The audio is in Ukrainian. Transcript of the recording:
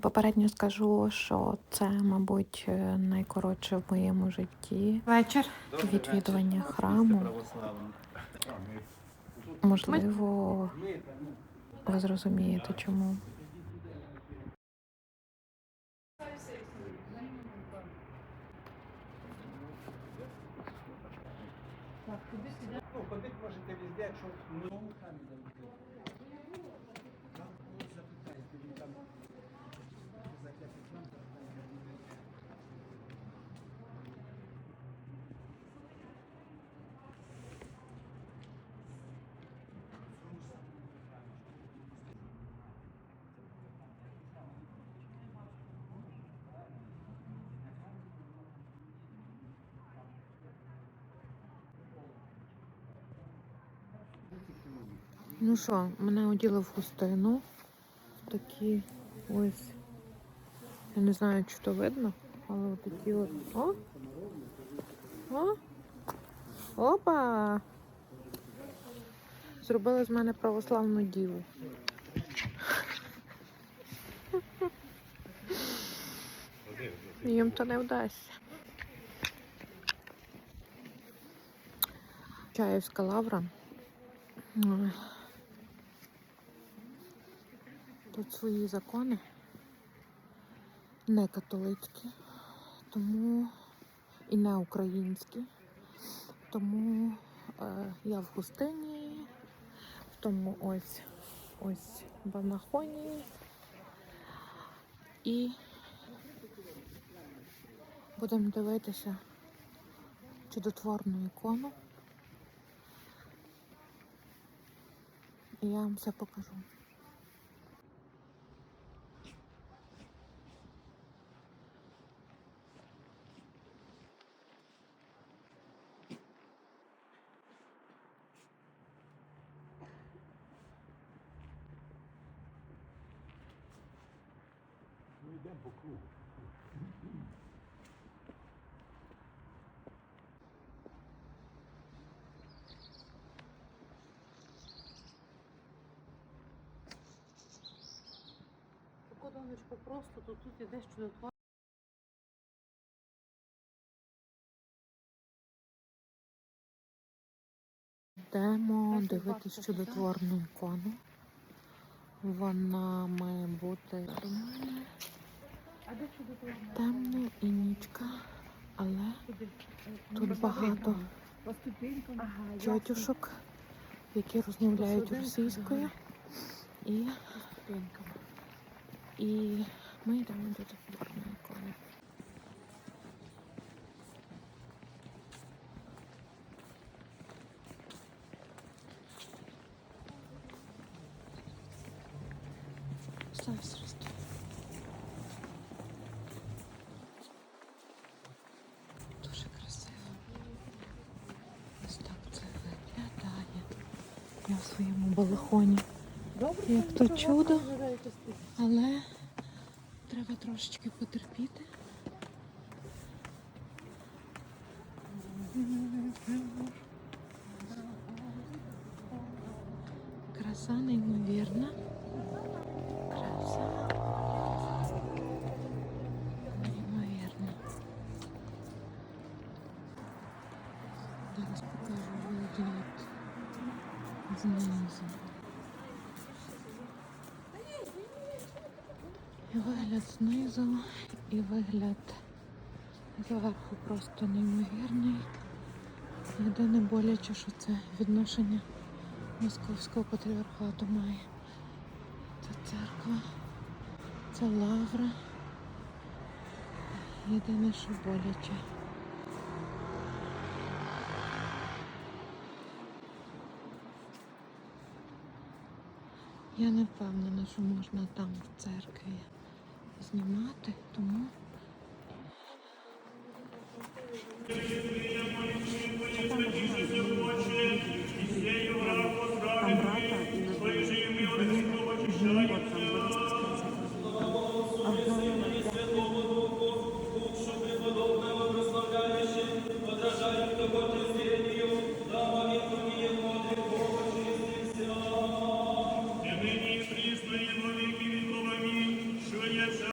Попередньо скажу, що це, мабуть, е, найкоротше в моєму житті Вечір. відвідування храму. Можливо, ви зрозумієте, чому. Ну, ходити можете везде, якщо ну, самі Ну що, мене оділи в хустину. Такі ось. Я не знаю, чи то видно, але от такі от. О! О! Опа! Зробили з мене православну діву. Їм то не вдасться. Чаївська лавра. Тут свої закони не католицькі, тому і не українські. Тому е, я в гостині, в тому ось ось банахоні і будемо дивитися чудотворну ікону. І я вам все покажу. Ми йдемо по кругу. Донечко, просто то тут ідеш чудотворно. Йдемо дивитись чудотворну ікону. Вона має бути А темна і нічка, але тут багато тьотюшок, які розмовляють російською. І, і ми йдемо до чудотворної ікони. Слава В своєму балахоні. Добре, Як то чудо. Але треба трошечки потерпіти. Краса неймовірна. І вигляд знизу, і вигляд зверху просто неймовірний. Єдине боляче, що це відношення московського патріархату має. Це церква, це лавра. Єдине, що боляче. Я не впевнена, що можна там в церкві знімати, тому